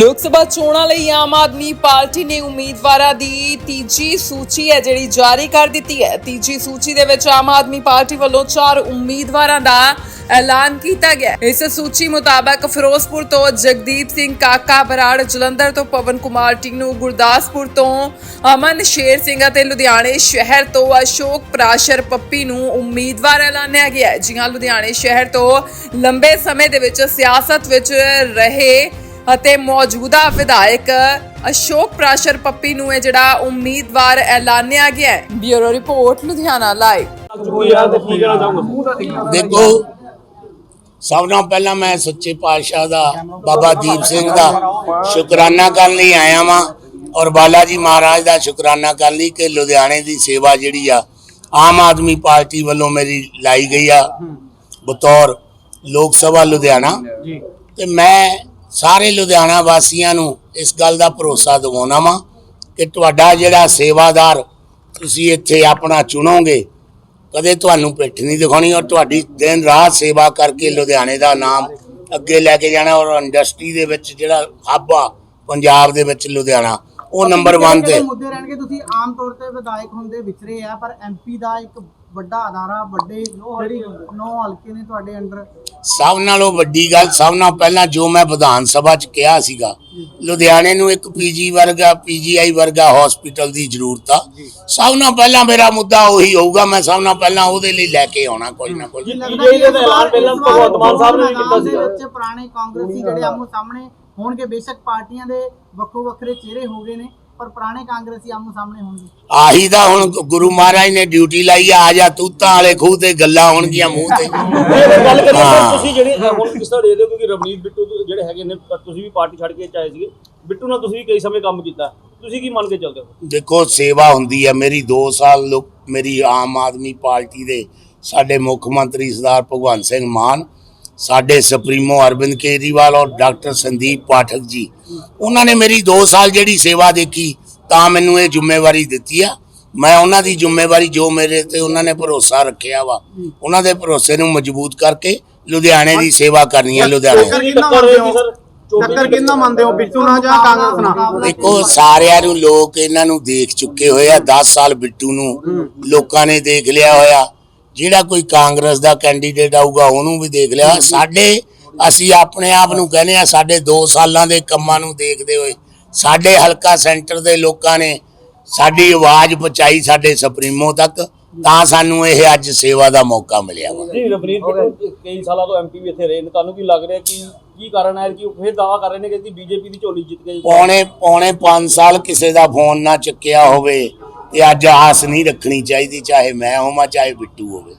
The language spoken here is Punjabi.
ਲੋਕ ਸਭਾ ਚੋਣਾਂ ਲਈ ਆਮ ਆਦਮੀ ਪਾਰਟੀ ਨੇ ਉਮੀਦਵਾਰਾਂ ਦੀ ਤੀਜੀ ਸੂਚੀ ਹੈ, ਜਿਹੜੀ ਜਾਰੀ ਕਰ ਦਿੱਤੀ ਹੈ। ਤੀਜੀ ਸੂਚੀ ਦੇ ਵਿੱਚ ਆਮ ਆਦਮੀ ਪਾਰਟੀ ਵੱਲੋਂ ਚਾਰ ਉਮੀਦਵਾਰਾਂ ਦਾ ਐਲਾਨ ਕੀਤਾ ਗਿਆ ਇਸ ਸੂਚੀ ਮੁਤਾਬਕ ਫਿਰੋਜ਼ਪੁਰ ਤੋਂ ਜਗਦੀਪ ਸਿੰਘ ਕਾਕਾ, ਬਰਾੜ ਜਲੰਧਰ ਤੋਂ ਪਵਨ ਕੁਮਾਰ ਟਿੰਗਨੂ ਗੁਰਦਾਸਪੁਰ ਤੋਂ ਅਮਨ ਸ਼ੇਰ ਸਿੰਘ ਅਤੇ ਲੁਧਿਆਣੇ ਸ਼ਹਿਰ ਤੋਂ ਅਸ਼ੋਕ ਪ੍ਰਾਸ਼ਰ ਪੱਪੀ ਨੂੰ ਉਮੀਦਵਾਰ ਐਲਾਨਿਆ ਗਿਆ ਜੀ ਹਾਂ ਲੁਧਿਆਣੇ ਸ਼ਹਿਰ ਤੋਂ ਲੰਬੇ ਸਮੇਂ ਦੇ ਵਿੱਚ ਸਿਆਸਤ ਵਿੱਚ ਰਹੇ ਅਤੇ ਮੌਜੂਦਾ ਵਿਧਾਇਕ ਅਸ਼ੋਕ ਪ੍ਰਾਸ਼ਰ ਪੱਪੀ ਨੂੰ ਇਹ ਜਿਹੜਾ ਉਮੀਦਵਾਰ ਐਲਾਨਿਆ ਗਿਆ ਹੈ। Bureau report Ludhiana live. ਦੇਖੋ ਸਭ ਤੋਂ ਪਹਿਲਾਂ ਮੈਂ ਸੱਚੇ ਪਾਤਸ਼ਾਹ ਦਾ ਬਾਬਾ ਦੀਪ ਸਿੰਘ ਦਾ ਸ਼ੁਕਰਾਨਾ ਕਰਨ ਲਈ ਆਇਆ ਵਾਂ ਔਰ ਬਾਲਾ ਜੀ ਮਹਾਰਾਜ ਦਾ ਸ਼ੁਕਰਾਨਾ ਕਰਨ ਲਈ ਕਿ ਲੁਧਿਆਣੇ ਦੀ ਸੇਵਾ ਜਿਹੜੀ ਆ ਆਮ ਆਦਮੀ ਪਾਰਟੀ ਵੱਲੋਂ ਮੇਰੀ ਲਾਈ ਗਈ ਆ। ਬਤੌਰ ਲੋਕ ਸਭਾ ਲੁਧਿਆਣਾ। ਤੇ ਮੈਂ ਸਾਰੇ ਲੁਧਿਆਣਾ ਵਾਸੀਆਂ ਨੂੰ ਇਸ ਗੱਲ ਦਾ ਭਰੋਸਾ ਦਿਵਾਉਣਾ ਵਾਂ ਕਿ ਤੁਹਾਡਾ ਜਿਹੜਾ ਸੇਵਾਦਾਰ ਤੁਸੀਂ ਇੱਥੇ ਆਪਣਾ ਚੁਣੋਗੇ ਕਦੇ ਤੁਹਾਨੂੰ ਪਿੱਠ ਨਹੀਂ ਦਿਖਾਉਣੀ ਔਰ ਤੁਹਾਡੀ ਦਿਨ ਰਾਤ ਸੇਵਾ ਕਰਕੇ ਲੁਧਿਆਣੇ ਦਾ ਨਾਮ ਅੱਗੇ ਲੈ ਕੇ ਜਾਣਾ ਔਰ ਇੰਡਸਟਰੀ ਦੇ ਵਿੱਚ ਜਿਹੜਾ ਹੱਬ ਆ ਪੰਜਾਬ ਦੇ ਵਿੱਚ ਲੁਧਿਆਣਾ ਉਹ ਨੰਬਰ 1 ਤੇ। ਮੁੱਦੇ ਰਹਿਣਗੇ ਤੁਸੀਂ ਆਮ ਤੌਰ ਤੇ ਵਿਧਾਇਕ ਹੁੰਦੇ ਵਿਚਰੇ ਆ ਪਰ ਐਮਪੀ ਦਾ ਇੱਕ ਵੱਡਾ ਅਦਾਰਾ ਵੱਡੇ ਜਿਹੜੀ ਨੌ ਹਲਕੇ ਨੇ ਤੁਹਾਡੇ ਅੰਡਰ। ਸਭ ਨਾਲੋਂ ਵੱਡੀ ਗੱਲ ਸਭ ਨਾਲੋਂ ਪਹਿਲਾਂ ਜੋ ਮੈਂ ਵਿਧਾਨ ਸਭਾ 'ਚ ਕਿਹਾ ਸੀਗਾ ਲੁਧਿਆਣੇ ਨੂੰ ਇੱਕ ਪੀਜੀ ਵਰਗਾ ਪੀਜੀਆਈ ਵਰਗਾ ਹਸਪੀਟਲ ਦੀ ਜ਼ਰੂਰਤ ਆ। ਸਭ ਨਾਲੋਂ ਪਹਿਲਾਂ ਮੇਰਾ ਮੁੱਦਾ ਉਹੀ ਹੋਊਗਾ ਮੈਂ ਸਭ ਨਾਲੋਂ ਪਹਿਲਾਂ ਉਹਦੇ ਲਈ ਲੈ ਕੇ ਆਉਣਾ ਕੋਈ ਨਾ ਕੋਈ। ਲੱਗਦਾ ਕਿ ਇਸ ਵਾਰ ਪਹਿਲਾਂ ਭਗਵੰਤ ਮਾਨ ਸਾਹਿਬ ਨੇ ਕੀਤਾ ਸੀ ਵਿੱਚ ਪੁਰਾਣੇ ਕਾਂਗਰਸੀ ਜਿਹੜੇ ਆਮੋ ਸਾਹਮਣੇ ਹੋਣਗੇ ਬੇਸ਼ੱਕ ਪਾਰਟੀਆਂ ਦੇ ਵੱਖੋ ਵੱਖਰੇ ਚਿਹਰੇ ਹੋ ਗਏ ਨੇ। ਪਰ ਪੁਰਾਣੇ ਕਾਂਗਰਸੀ ਆਮੋ ਸਾਹਮਣੇ ਹੋਣਗੇ। ਆਹੀ ਦਾ ਹੁਣ ਗੁਰੂ ਮਹਾਰਾਜ ਨੇ ਡਿਊਟੀ ਲਾਈ ਆ ਆ ਜਾ ਤੂਤਾਂ ਵਾਲੇ ਖੂਹ ਤੇ ਗੱਲਾਂ ਹੋਣਗੀਆਂ ਮੂੰਹ ਤੇ। ਗੱਲ ਕਰੀਏ। ਸਰ ਤੁਸੀਂ ਜਿਹੜੀ ਅ, ਹੁਣ ਕਿਸ ਤਰ੍ਹਾਂ ਦੇ ਦਿਓ ਕਿਉਂਕਿ ਰਵਨੀਤ ਬਿੱਟੂ ਤੋਂ ਜਿਹੜੇ ਹੈਗੇ ਨੇ ਪਰ ਤੁਸੀਂ ਵੀ ਪਾਰਟੀ ਛੱਡ ਕੇ ਚਾਹੇ ਸੀਗੇ। ਬਿੱਟੂ ਨਾਲ ਤੁਸੀਂ ਵੀ ਕਈ ਸਮੇਂ ਕੰਮ ਕੀਤਾ। ਤੁਸੀਂ ਕੀ ਮੰਨ ਕੇ ਚੱਲਦੇ ਹੋ? ਦੇਖੋ ਸੇਵਾ ਹੁੰਦੀ ਹੈ ਮੇਰੀ 2 ਸਾਲ ਲੋਕ ਮੇਰੀ ਆਮ ਆਦਮੀ ਪਾਰਟੀ ਦੇ ਸਾਡੇ ਮੁੱਖ ਮੰਤਰੀ ਸਰਦਾਰ ਭਗਵੰਤ ਸਿੰਘ ਮਾਨ ਸਾਡੇ ਸੁਪਰੀਮੋ ਅਰਵਿੰਦ ਕੇਜਰੀਵਾਲ ਔਰ ਡਾਕਟਰ ਸੰਦੀਪ ਪਾਠਕ ਜੀ ਉਹਨਾਂ ਨੇ ਮੇਰੀ 2 ਸਾਲ ਜਿਹੜੀ ਸੇਵਾ ਦੇਖੀ ਤਾਂ ਮੈਨੂੰ ਇਹ ਜ਼ਿੰਮੇਵਾਰੀ ਦਿੱਤੀ ਆ। ਮੈਂ ਉਹਨਾਂ ਦੀ ਜ਼ਿੰਮੇਵਾਰੀ ਜੋ ਮੇਰੇ ਤੇ ਉਹਨਾਂ ਨੇ ਭਰੋਸਾ ਰੱਖਿਆ ਵਾ ਉਹਨਾਂ ਦੇ ਭਰੋਸੇ ਨੂੰ ਮਜ਼ਬੂਤ ਕਰਕੇ ਲੁਧਿਆਣੇ ਦੀ ਸੇਵਾ ਕਰਨੀ ਹੈ ਲੁਧਿਆਣੇ। ਟੱਕਰ ਕਿੰਨਾ ਮੰਨਦੇ ਹੋ? ਬਿੱਟੂ ਨਾਲ ਜਾਂ ਕਾਂਗਰਸ ਨਾਲ? ਦੇਖੋ ਸਾਰਿਆਂ ਨੂੰ ਲੋਕ ਇਹਨਾਂ ਨੂੰ ਦੇਖ ਚੁੱਕੇ ਹੋਏ ਆ 10 ਸਾਲ ਬਿੱਟੂ ਨੂੰ ਲੋਕਾਂ ਨੇ ਦੇਖ ਲਿਆ ਹੋਇਆ। ਜਿਹੜਾ ਕੋਈ ਕਾਂਗਰਸ ਦਾ ਕੈਂਡੀਡੇਟ ਆਊਗਾ ਉਹਨੂੰ ਵੀ ਦੇਖ ਲਿਆ। ਸਾਡੇ ਅਸੀਂ ਆਪਣੇ ਆਪ ਨੂੰ ਕਹਿੰਦੇ ਆ ਸਾਡੇ 2 ਸਾਲਾਂ ਦੇ ਕੰਮਾਂ ਨੂੰ ਦੇਖਦੇ ਹੋਏ ਸਾਡੇ ਹਲਕਾ ਸੈਂਟਰ ਦੇ ਲੋਕਾਂ ਨੇ ਸਾਡੀ ਆਵਾਜ਼ ਪਹੁੰਚਾਈ ਸਾਡੇ ਸੁਪਰੀਮੋ ਤੱਕ ਤਾਂ ਸਾਨੂੰ ਇਹ ਅੱਜ ਸੇਵਾ ਦਾ ਮੌਕਾ ਮਿਲਿਆ ਵਾ। ਜੀ ਰਵਨੀਤ ਕਈ ਸਾਲਾਂ ਤੋਂ ਐਮਪੀ ਵੀ ਇੱਥੇ ਰਹੇ ਨੇ ਤੁਹਾਨੂੰ ਕੀ ਲੱਗ ਰਿਹਾ ਕਿ ਕੀ ਕਾਰਨ ਹੈ ਕਿ ਉਹ ਫਿਰ ਦਾਵਾ ਕਰ ਰਹੇ ਨੇ ਕਿ ਬੀਜੇਪੀ ਦੀ ਝੋਲੀ ਜਿੱਤ ਗਈ ਪੌਣੇ ਪੌਣੇ 5 ਸਾਲ ਕਿਸੇ ਦਾ ਫੋਨ ਨਾ ਚੱਕਿਆ ਹੋਵੇ ਤੇ ਅੱਜ ਆਸ ਨਹੀਂ ਰੱਖਣੀ ਚਾਹੀਦੀ ਚਾਹੇ ਮੈਂ ਹੋਵਾਂ ਚਾਹੇ ਬਿੱਟੂ ਹੋਵੇ।